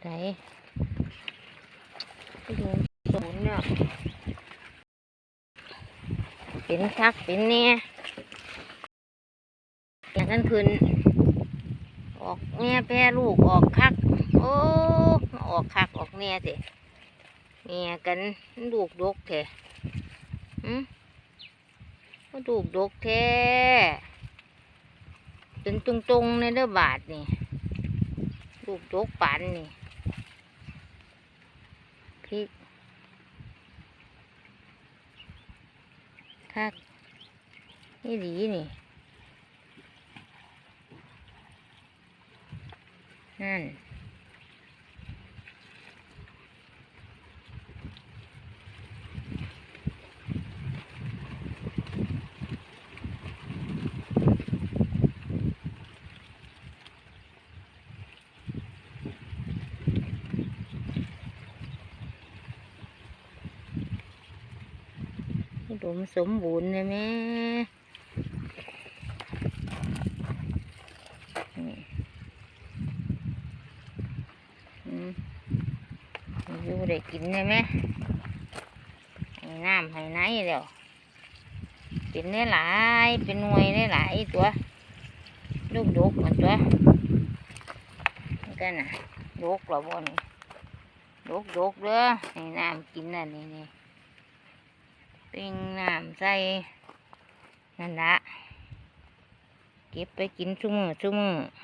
ไหนไปดูศูนย์เนี่ยเป็นคักเป็นเนี่ยอย่างนั้นคืนออกแง่แพร่ลูกออกคัก โอ้ออกคักออกแน่สิแง่กันลูกดกแท้หืมลูกดกแท้ เป็นตรงๆในเด้อบาทนี่ลูกดกปันนี่พริกคักนี่ดีนี่ นั่น อุดมสมบูรณ์เลยแม่นี่อืมอยู่ได้กินเลยไหมให้น้ำให้ไหนเดี๋ยวเป็นได้หลายเป็นหน่วยได้หลายตัวลูกดกมันตัวนี่กันนะดกหรอบ่นี่ดกดกเด้อให้น้ำกินน่ะนี่นี่ ปิ้งน้ำใส่นั่นละเก็บไปกินชุ่มมือชุ่มมือ